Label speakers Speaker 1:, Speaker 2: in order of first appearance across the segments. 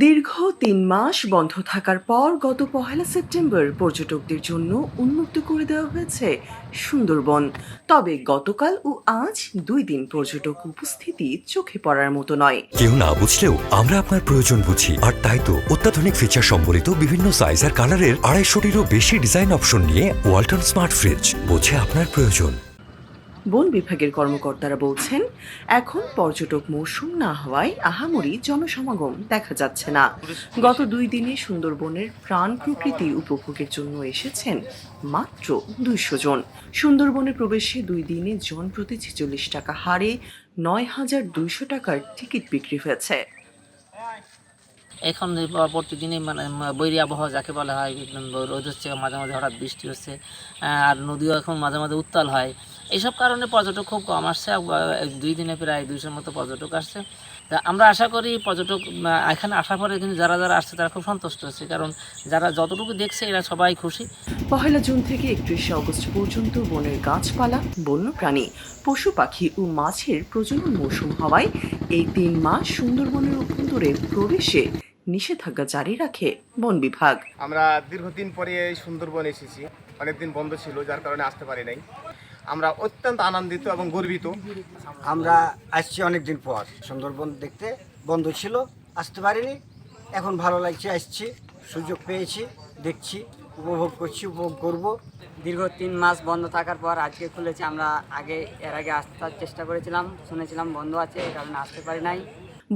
Speaker 1: দীর্ঘ তিন মাস বন্ধ থাকার পর গত পহেলা সেপ্টেম্বর পর্যটকদের জন্য উন্মুক্ত করে দেওয়া হয়েছে সুন্দরবন। তবে গতকাল ও আজ দুই দিন পর্যটক উপস্থিতি চোখে পড়ার মতো নয়।
Speaker 2: কেউ না বুঝলেও আমরা আপনার প্রয়োজন বুঝি। আর তাই তো অত্যাধুনিক ফিচার সম্বলিত বিভিন্ন সাইজ আর কালারের আড়াইশোটিরও বেশি ডিজাইন অপশন নিয়ে ওয়ালটন স্মার্ট ফ্রিজ বোঝে আপনার প্রয়োজন।
Speaker 1: বন বিভাগের কর্মকর্তারা বলছেন, এখন পর্যটক মৌসুম না হওয়ায় আহামরি জনসমাগম দেখা যাচ্ছে না। গত দুই দিনে সুন্দরবনের প্রাণ প্রকৃতি উপভোগের জন্য এসেছেন মাত্র দুইশো জন। সুন্দরবনে প্রবেশে দুই দিনে জন প্রতি ছেচল্লিশ টাকা হারে নয় হাজার দুইশো টাকার টিকিট বিক্রি হয়েছে।
Speaker 3: এখন প্রতিদিনই মানে বৈরী আবহাওয়া যাকে বলা হয় রোদ হচ্ছে, মাঝে মাঝে হঠাৎ বৃষ্টি হচ্ছে আর নদীও এখন মাঝে মাঝে উত্তাল হয়। এইসব কারণে পর্যটক খুব কম আসছে দুই দিনে প্রায় দুইশোর মতো পর্যটক আসছে। তা আমরা আশা করি পর্যটক এখানে আসার পরে কিন্তু যারা যারা আসছে তারা খুব সন্তুষ্ট হচ্ছে কারণ যারা যতটুকু দেখছে এরা সবাই খুশি।
Speaker 1: পহেলা জুন থেকে একত্রিশে অগস্ট পর্যন্ত বনের গাছপালা বন্যপ্রাণী পশু পাখি ও মাছের প্রজনন মৌসুম হওয়ায় এই তিন মাস সুন্দরবনের অভ্যন্তরে প্রবেশে নিষেধাজ্ঞা জারি রাখে বন বিভাগ।
Speaker 4: আমরা দীর্ঘদিন পরে এই সুন্দরবন এসেছি অনেকদিন বন্ধ ছিল যার কারণে আসতে পারি নাই। আমরা অত্যন্ত আনন্দিত এবং গর্বিত।
Speaker 5: আমরা আসছি অনেক দিন পর। সুন্দরবন দেখতে বন্ধ ছিল, আসতে পারিনি। এখন ভালো লাগছে, আসছি, সুযোগ পেয়েছি, দেখছি, উপভোগ করছি, উপভোগ করব।
Speaker 6: দীর্ঘ তিন মাস বন্ধ থাকার পর আজকে খুলেছে আমরা। আগে, এর আগে আসার চেষ্টা করেছিলাম, শুনেছিলাম বন্ধ আছে, এই কারণে আসতে পারি নাই।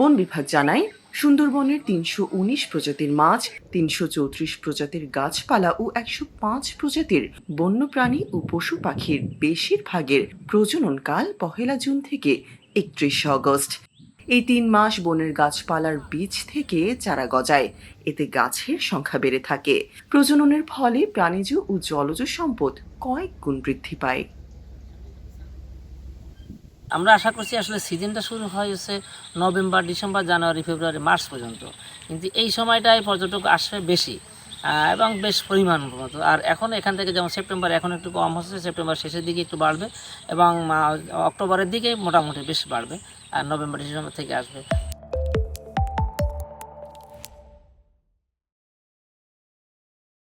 Speaker 1: বন বিভাগ জানায়, সুন্দরবনের তিনশো উনিশ প্রজাতির মাছ, তিনশো চৌত্রিশ প্রজাতির গাছপালা ও একশো পাঁচ প্রজাতির বন্যপ্রাণী ও পশু পাখির বেশিরভাগের প্রজননকাল পহেলা জুন থেকে একত্রিশে অগস্ট এই তিন মাস বনের গাছপালার বীজ থেকে চারা গজায়। এতে গাছের সংখ্যা বেড়ে থাকে। প্রজননের ফলে প্রাণীজ ও জলজ সম্পদ কয়েক গুণ বৃদ্ধি পায়।
Speaker 3: আমরা আশা করছি আসলে সিজনটা শুরু হয় হচ্ছে November, December, January, February, March পর্যন্ত। কিন্তু এই সময়টায় পর্যটক আসবে বেশি এবং বেশ পরিমাণ মতো। আর এখন এখান থেকে যেমন সেপ্টেম্বর এখন একটু কম হচ্ছে, সেপ্টেম্বর শেষের দিকে একটু বাড়বে এবং অক্টোবরের দিকে মোটামুটি বেশ বাড়বে, আর নভেম্বর, ডিসেম্বর থেকে আসবে।